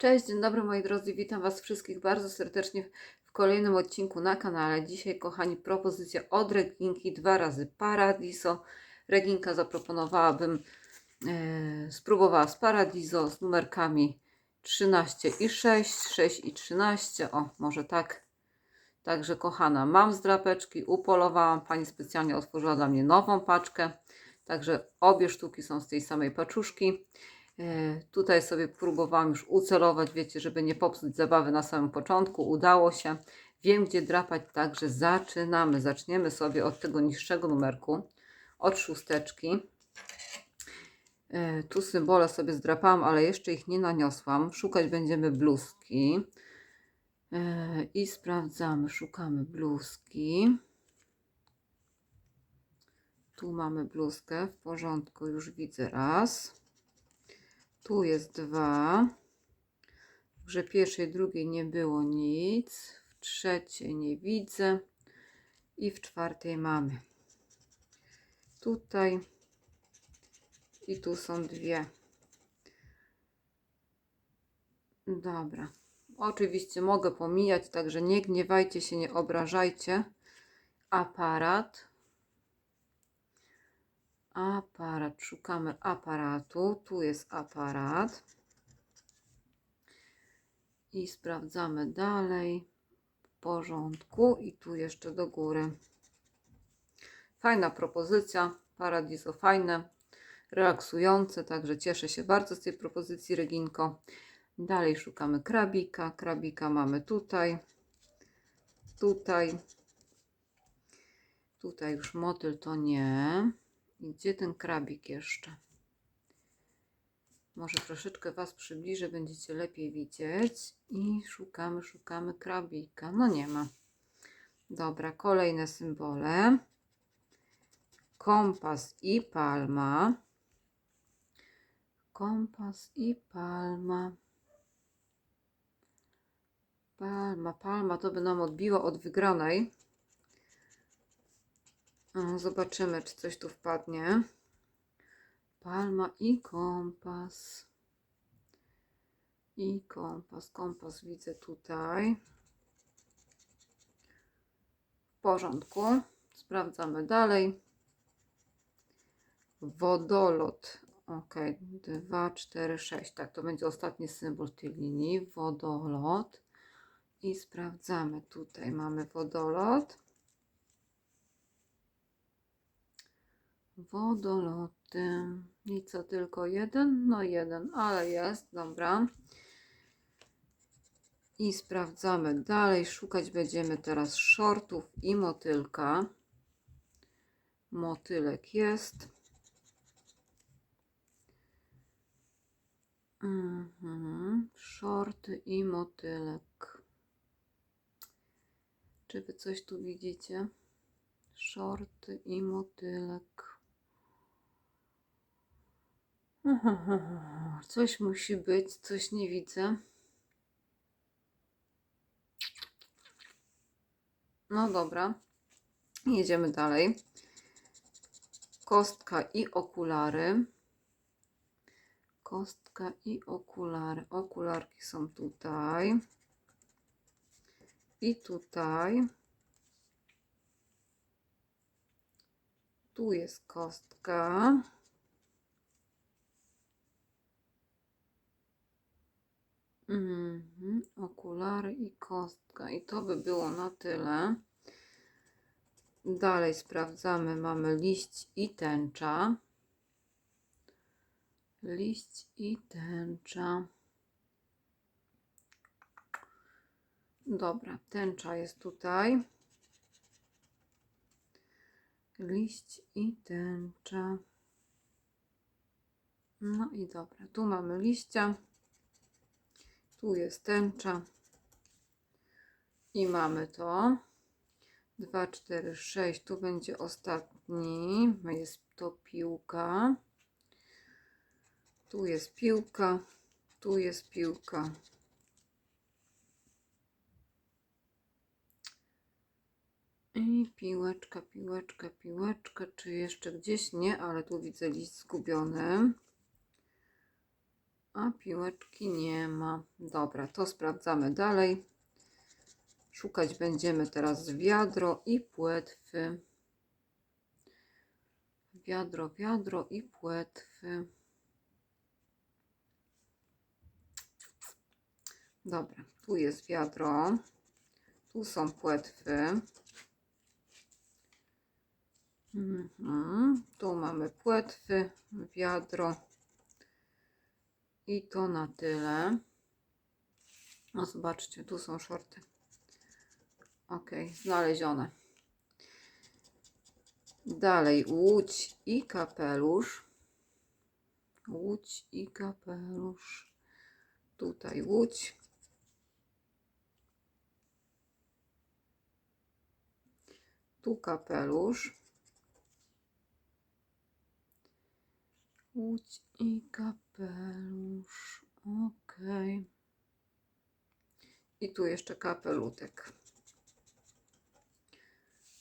Cześć, dzień dobry moi drodzy, witam Was wszystkich bardzo serdecznie w kolejnym odcinku na kanale. Dzisiaj, kochani, propozycja od Reginki, dwa razy Paradiso. Reginka zaproponowałabym, e, spróbowała z Paradiso z numerkami 13 i 6, 6 i 13, o może tak. Także kochana, mam z drapeczki, upolowałam, Pani specjalnie otworzyła dla mnie nową paczkę. Także obie sztuki są z tej samej paczuszki. E, Tutaj sobie próbowałam już ucelować, wiecie, żeby nie popsuć zabawy na samym początku. Udało się. Wiem, gdzie drapać, także zaczynamy. Zaczniemy sobie od tego niższego numerku, od szósteczki. E, Tu symbole sobie zdrapałam, ale jeszcze ich nie naniosłam. Szukać będziemy bluzki. E, I sprawdzamy, szukamy bluzki. Tu mamy bluzkę, w porządku, już widzę raz. Tu jest dwa. Grze pierwszej, drugiej nie było nic. W trzeciej nie widzę. I w czwartej mamy. Tutaj. I tu są dwie. Dobra. Oczywiście mogę pomijać, także nie gniewajcie się, nie obrażajcie. Aparat. Aparat, szukamy aparatu. Tu jest aparat. I sprawdzamy dalej. W porządku. I tu jeszcze do góry. Fajna propozycja. Paradiso fajne, relaksujące, także cieszę się bardzo z tej propozycji Reginko. Dalej szukamy krabika. Krabika mamy tutaj. Tutaj. Tutaj już motyl to nie. Gdzie ten krabik jeszcze? Może troszeczkę Was przybliżę, będziecie lepiej widzieć. I szukamy, szukamy krabika. No nie ma. Dobra, kolejne symbole. Kompas i palma. Kompas i palma. Palma, palma to by nam odbiło od wygranej. Zobaczymy, czy coś tu wpadnie. Palma i kompas. I kompas. Kompas widzę tutaj. W porządku. Sprawdzamy dalej. Wodolot. Ok, 2, 4, 6. Tak, to będzie ostatni symbol tej linii. Wodolot. I sprawdzamy. Tutaj mamy wodolot. Wodoloty. I co, tylko jeden? No jeden, ale jest, dobra. I sprawdzamy dalej. Szukać będziemy teraz shortów i motylka. Motylek jest. Mhm. Shorty i motylek. Czy wy coś tu widzicie? Shorty i motylek. Coś musi być, coś nie widzę. No dobra. Jedziemy dalej. Kostka i okulary. Kostka i okulary. Okularki są tutaj. I tutaj. Tu jest kostka. Mhm, okulary i kostka. I to by było na tyle. Dalej sprawdzamy. Mamy liść i tęcza. Liść i tęcza. Dobra, tęcza jest tutaj. Liść i tęcza. No i dobra, tu mamy liścia. Tu jest tęcza. I mamy to. 2, 4, 6. Tu będzie ostatni. Jest to piłka. Tu jest piłka. Tu jest piłka. I piłeczka, piłeczka, piłeczka. Czy jeszcze gdzieś? Nie, ale tu widzę list zgubiony. A piłeczki nie ma. Dobra, to sprawdzamy dalej. Szukać będziemy teraz wiadro i płetwy. Wiadro, wiadro i płetwy. Dobra, tu jest wiadro. Tu są płetwy. Mhm. Tu mamy płetwy, wiadro. I to na tyle. No zobaczcie, tu są shorty. Ok, znalezione. Dalej łódź i kapelusz. Łódź i kapelusz. Tutaj łódź. Tu kapelusz. Łódź i kapelusz. Ok. I tu jeszcze kapelutek.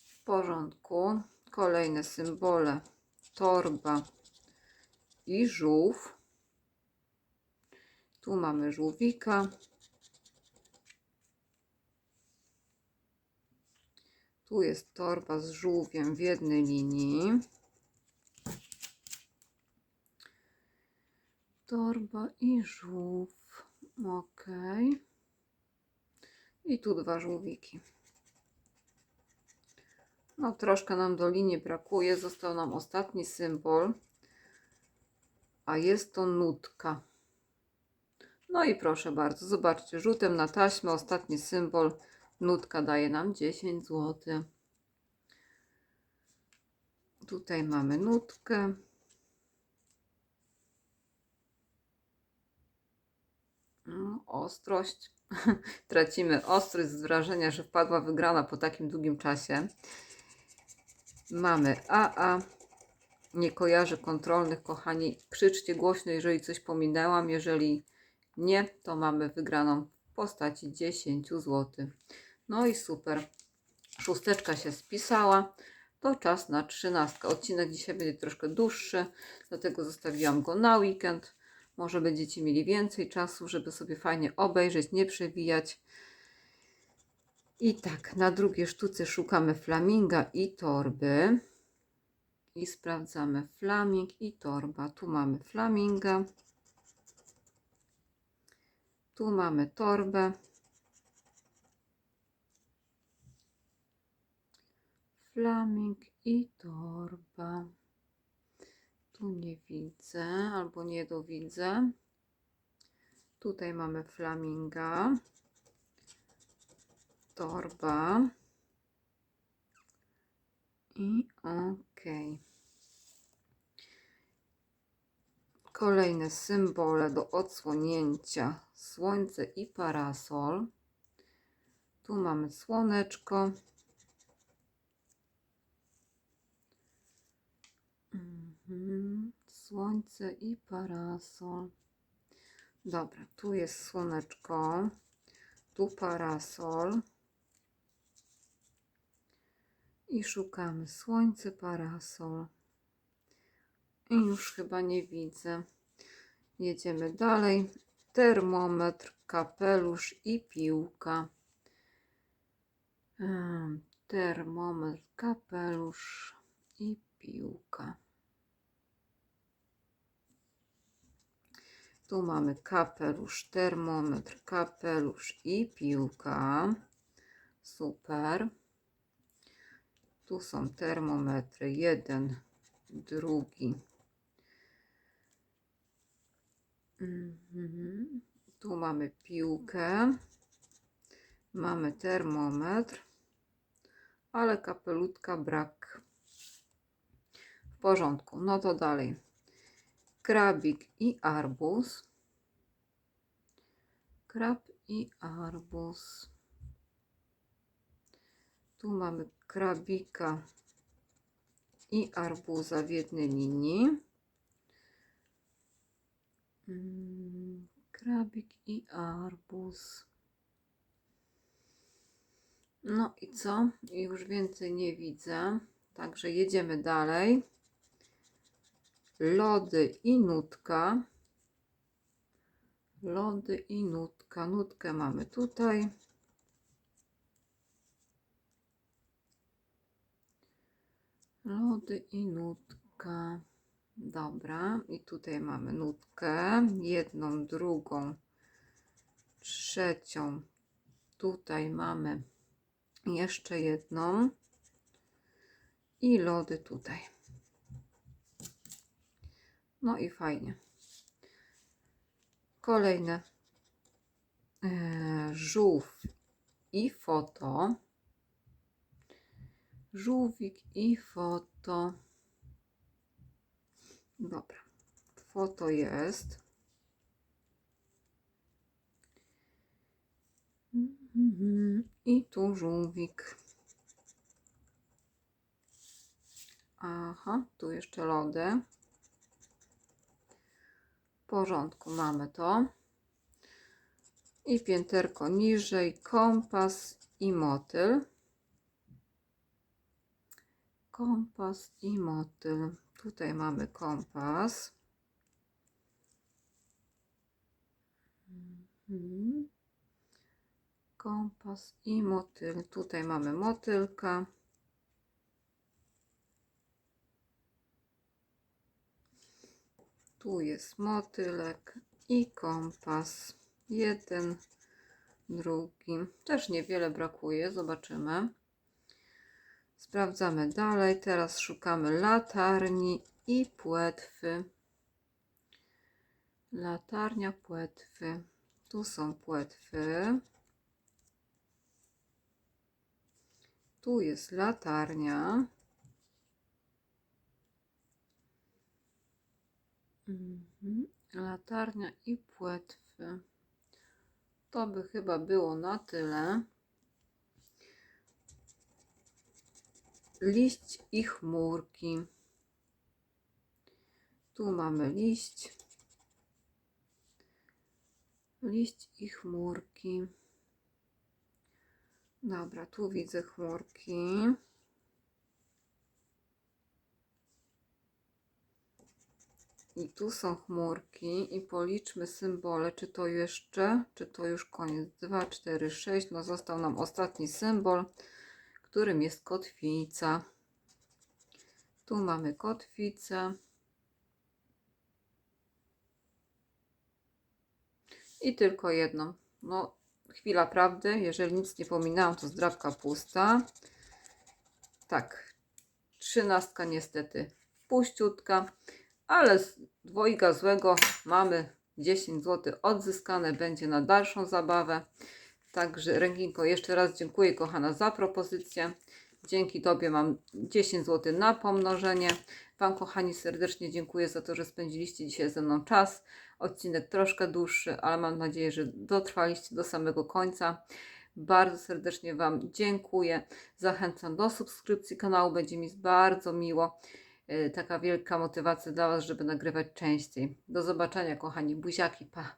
W porządku. Kolejne symbole. Torba i żółw. Tu mamy żółwika. Tu jest torba z żółwiem w jednej linii. Torba i żółw. Ok. I tu dwa żółwiki. No, troszkę nam do linii brakuje. Został nam ostatni symbol. A jest to nutka. No i proszę bardzo, zobaczcie, rzutem na taśmę ostatni symbol. Nutka daje nam 10 zł. Tutaj mamy nutkę. Ostrość. Tracimy ostrość z wrażenia, że wpadła wygrana po takim długim czasie. Mamy AA. Nie kojarzę kontrolnych, kochani. Krzyczcie głośno, jeżeli coś pominęłam. Jeżeli nie, to mamy wygraną w postaci 10 zł. No i super. Szósteczka się spisała. To czas na trzynastkę. Odcinek dzisiaj będzie troszkę dłuższy, dlatego zostawiłam go na weekend. Może będziecie mieli więcej czasu, żeby sobie fajnie obejrzeć, nie przewijać. I tak, na drugiej sztuce szukamy flaminga i torby. I sprawdzamy flaming i torba. Tu mamy flaminga. Tu mamy torbę. Flaming i torba. Tu nie widzę albo nie dowidzę. Tutaj mamy flaminga. Torba. I ok. Kolejne symbole do odsłonięcia. Słońce i parasol. Tu mamy słoneczko. Słońce i parasol. Dobra, tu jest słoneczko. Tu parasol. I szukamy słońce, parasol. I już chyba nie widzę. Jedziemy dalej. Termometr, kapelusz i piłka. Termometr, kapelusz i piłka. Tu mamy kapelusz, termometr, kapelusz i piłka. Super. Tu są termometry. Jeden, drugi. Mhm. Tu mamy piłkę. Mamy termometr. Ale kapelutka brak. W porządku. No to dalej. Krabik i arbuz. Krab i arbuz. Tu mamy krabika i arbuza w jednej linii. Mm, Krabik i arbuz. No i co? Już więcej nie widzę. Także jedziemy dalej. Lody i nutka. Lody i nutka. Nutkę mamy tutaj. Lody i nutka. Dobra, i tutaj mamy nutkę. Jedną, drugą, trzecią. Tutaj mamy jeszcze jedną. I lody tutaj. No i fajnie. Kolejne. E, żółw i foto. Żółwik i foto. Dobra. Foto jest. I tu żółwik. Aha, tu jeszcze lody. Porządku, mamy to. I pięterko niżej, kompas i motyl. Kompas i motyl. Tutaj mamy kompas. Mhm. Kompas i motyl. Tutaj mamy motylka. Tu jest motylek i kompas. Jeden, drugi. Też niewiele brakuje. Zobaczymy. Sprawdzamy dalej. Teraz szukamy latarni i płetwy. Latarnia, płetwy. Tu są płetwy. Tu jest latarnia. Mhm. Latarnia i płetwy. To by chyba było na tyle. Liść i chmurki. Tu mamy liść. Liść i chmurki. Dobra, tu widzę chmurki. I tu są chmurki i policzmy symbole, czy to jeszcze, czy to już koniec. 2, 4, 6, no został nam ostatni symbol, którym jest kotwica. Tu mamy kotwicę. I tylko jedną. No, chwila prawdy, jeżeli nic nie pominęłam, to zdrabka pusta. Tak, trzynastka niestety puściutka, ale dwojga złego mamy 10 zł odzyskane, będzie na dalszą zabawę. Także Rękinko, jeszcze raz dziękuję kochana za propozycję. Dzięki Tobie mam 10 zł na pomnożenie. Wam kochani serdecznie dziękuję za to, że spędziliście dzisiaj ze mną czas. Odcinek troszkę dłuższy, ale mam nadzieję, że dotrwaliście do samego końca. Bardzo serdecznie Wam dziękuję. Zachęcam do subskrypcji kanału, będzie mi bardzo miło. Yy, Taka wielka motywacja dla Was, żeby nagrywać częściej. Do zobaczenia, kochani. Buziaki, pa!